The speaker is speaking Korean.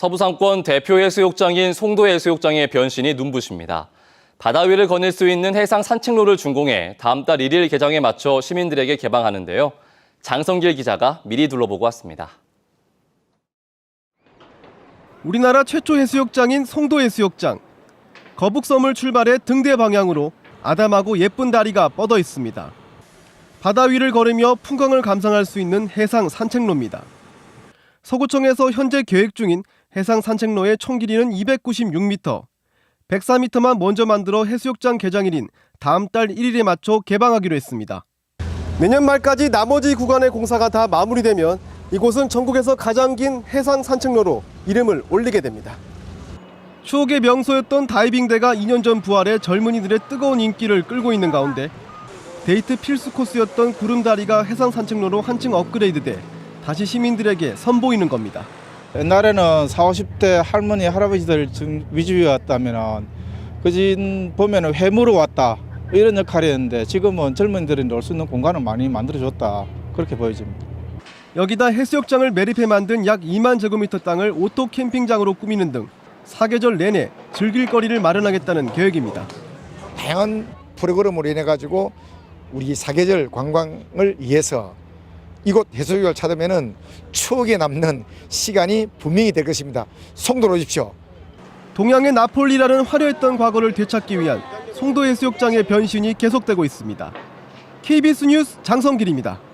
서부상권 대표 해수욕장인 송도 해수욕장의 변신이 눈부십니다. 바다 위를 거닐 수 있는 해상 산책로를 준공해 다음 달 1일 개장에 맞춰 시민들에게 개방하는데요. 장성길 기자가 미리 둘러보고 왔습니다. 우리나라 최초 해수욕장인 송도 해수욕장. 거북섬을 출발해 등대 방향으로 아담하고 예쁜 다리가 뻗어 있습니다. 바다 위를 걸으며 풍광을 감상할 수 있는 해상 산책로입니다. 서구청에서 현재 계획 중인 해상 산책로의 총 길이는 296m. 104m만 먼저 만들어 해수욕장 개장일인 다음 달 1일에 맞춰 개방하기로 했습니다. 내년 말까지 나머지 구간의 공사가 다 마무리되면 이곳은 전국에서 가장 긴 해상 산책로로 이름을 올리게 됩니다. 추억의 명소였던 다이빙대가 2년 전 부활해 젊은이들의 뜨거운 인기를 끌고 있는 가운데 데이트 필수 코스였던 구름다리가 해상 산책로로 한층 업그레이드돼 다시 시민들에게 선보이는 겁니다. 옛날에는 40, 50대 할머니, 할아버지들 좀 위주였다면 그진 보면은 회무로 왔다 이런 역할이었는데 지금은 젊은이들이 놀 수 있는 공간을 많이 만들어줬다 그렇게 보여집니다. 여기다 해수욕장을 매립해 만든 약 2만 제곱미터 땅을 오토 캠핑장으로 꾸미는 등 사계절 내내 즐길 거리를 마련하겠다는 계획입니다. 다양한 프로그램으로 인해 가지고 우리 사계절 관광을 위해서 이곳 해수욕을 찾으면은 추억에 남는 시간이 분명히 될 것입니다. 송도로 오십시오. 동양의 나폴리라는 화려했던 과거를 되찾기 위한 송도 해수욕장의 변신이 계속되고 있습니다. KBS 뉴스 장성길입니다.